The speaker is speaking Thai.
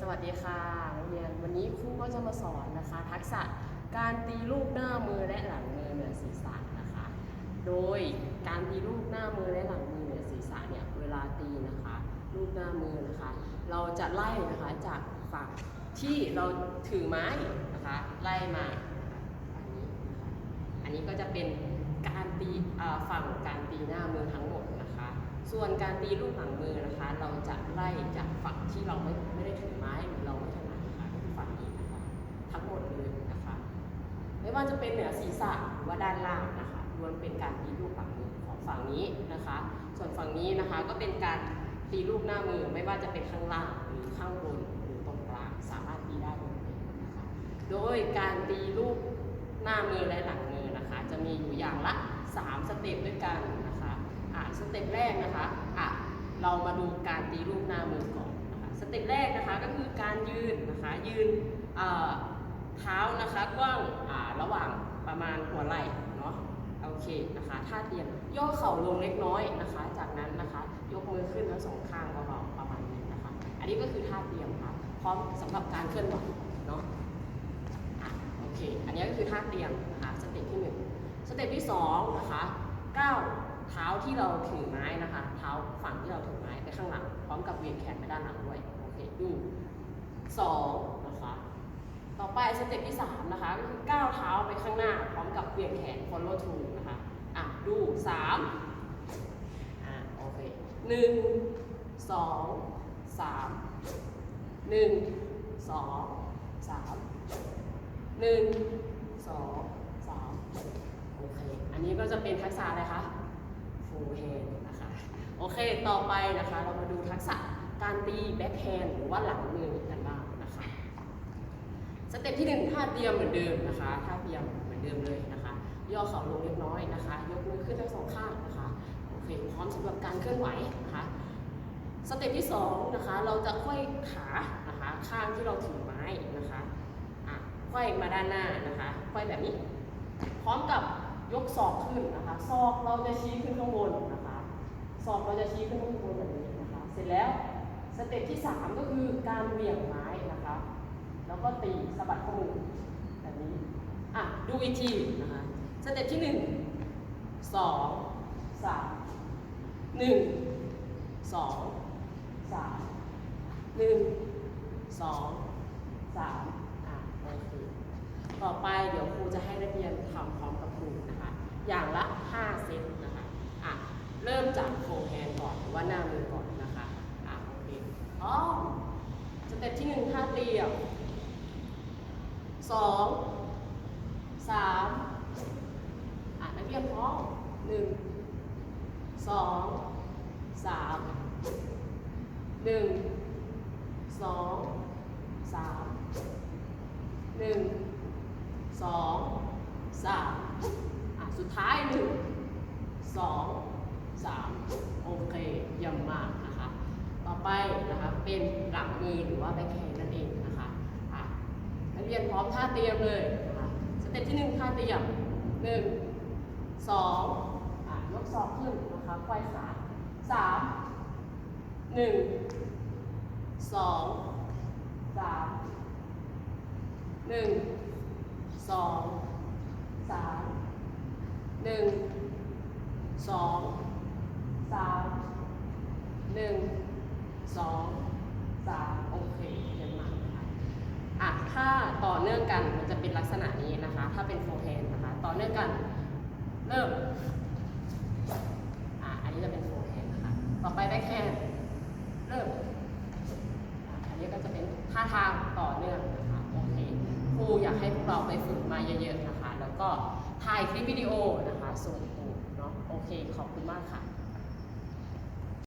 สวัสดีค่ะนักเรียน วันนี้ครูก็จะมาสอนนะคะ ทักษะการตีลูกหน้ามือและหลังมือเหนือศีรษะนะคะ โดยการตีลูกหน้ามือและหลังมือเหนือศีรษะเนี่ย เวลาตีนะคะ ลูกหน้ามือนะคะ เราจะไล่นะคะจากฝั่งที่เราถือไม้นะคะ ไล่มาฝั่งนี้นะคะอันนี้ก็จะเป็นการตีฝั่งการตีหน้ามือทั้ง ส่วนการตีลูกหลังมือนะคะ เราจะไล่จากฝั่งที่เราไม่ไม่ได้ถือไม้หรือเราไม่ถนัดนะคะก็คือฝั่งนี้นะคะทั้งหมดเลยนะคะ ไม่ว่าจะเป็นเหนือศีรษะหรือว่าด้านล่างนะคะล้วนเป็นการตีลูกหลังมือของฝั่งนี้นะคะ ส่วนฝั่งนี้นะคะก็เป็นการตีลูกหน้ามือไม่ว่าจะเป็นข้างล่างหรือข้างบนหรือตรงกลางสามารถตีได้หมดเลยนะคะโดยการตีลูกหน้ามือและหลังมือนะคะ จะมีอยู่อย่างละ 3 สเต็ปด้วยกันนะคะอะ สเต็ปแรกนะคะอะเรามาดูการตีลูกหน้ามือก่อนนะคะสเต็ปแรกนะคะก็คือการยืนนะคะยืนเท้านะคะกว้างอ่าระหว่างประมาณหัวไหล่เนาะโอเคนะคะท่าเตรียมย่อเข่าลงเล็กน้อยนะคะ จากนั้นนะคะยกมือขึ้นทั้งสองข้างเบาๆประมาณนี้นะคะ อันนี้ก็คือท่าเตรียมค่ะพร้อมสำหรับการเคลื่อนไหวเนาะโอเค อันนี้ก็คือท่าเตรียมนะคะสเต็ปที่หนึ่งสเต็ปที่สองนะคะ ที่เราถือไม้นะคะ เท้าฝั่งที่เราถือไม้ไปข้างหลัง พร้อมกับเวียงแขนไปด้านหลังด้วยโอเคดูสองนะคะต่อไปสเต็ปที่สามนะคะก็คือก้าวเท้าไปข้างหน้า พร้อมกับเวียงแขน follow through นะคะอะดูสามอะโอเคหนึ่งสองสามหนึ่งสองสามหนึ่งสองสามโอเค อันนี้ก็จะเป็นทักษะอะไรคะ ฟูลแฮนด์นะคะโอเคต่อไปนะคะเรามาดูทักษะการตีแบ็คแฮนด์หรือว่าหลังมือกันบ้างนะคะสเต็ปที่หนึ่งท่าเตรียมเหมือนเดิมนะคะท่าเตรียมเหมือนเดิมเลยนะคะ ย่อเข่าลงเล็กน้อยนะคะ ยกมือขึ้นทั้งสองข้างนะคะโอเคพร้อมสำหรับการเคลื่อนไหวนะคะสเต็ปที่สองนะคะเราจะค่อยขานะคะข้างที่เราถือไม้นะคะอะไขว้มาด้านหน้านะคะไขว้แบบนี้ พร้อมกับ ยกศอกขึ้นนะคะศอกเราจะชี้ขึ้นข้างบนนะคะศอกเราจะชี้ขึ้นข้างบนแบบนี้นะคะ เสร็จแล้วสเต็ปที่ 3 ก็คือการเหวี่ยงไม้นะคะ แล้วก็ตีสะบัดข้อมือแบบนี้อะดูอีกทีนะคะสเต็ปที่ 1 2 3 1 2 3 1 2สามอะโอเค ต่อไปเดี๋ยวครูจะให้นักเรียนทำพร้อมกับครูนะคะ อย่างละ 5 เซตนะคะอะเริ่มจากโฟร์แฮนด์ก่อนหรือว่าหน้ามือก่อนนะคะอะโอเคพร้อสเต็ปที่หนึ่งท่าเตียมสองสามอะนักเรียนพร้อมหนึ่งสองสามหนึ่ง สองสามหนึ่งสองสามอะสุดท้ายหนึ่งสองสามโอเคเยี่ยมมากนะคะ ต่อไปนะคะเป็นหลังมือหรือว่าแบ็คแฮนนั่นเองนะคะอะนักเรียนพร้อมท่าเตรียมเลยนะคะสเต็ปที่หนึ่งท่าเตรียมหนึ่งสองอะยกศอกขึ้นนะคะไขว้ขาสามหนึ่งสองสามหนึ่งสองสามหนึ่ง สองสามหนึ่งสองสามโอเคเยี่ยมมากนะคะอะถ้าต่อเนื่องกันมันจะเป็นลักษณะนี้นะคะ ถ้าเป็นโฟร์แฮนด์นะคะ ต่อเนื่องกันเริ่มอะอันนี้จะเป็นโฟร์แฮนด์นะคะ ต่อไปแบ็คแฮนด์เริ่มอันนี้ก็จะเป็นท่าทางต่อเนื่องนะคะโอเคครูอยากให้พวกเราไปฝึกมาเยอะๆนะคะ แล้วก็ถ่ายคลิปวิดีโอนะคะส่งครู โอเคขอบคุณมากค่ะ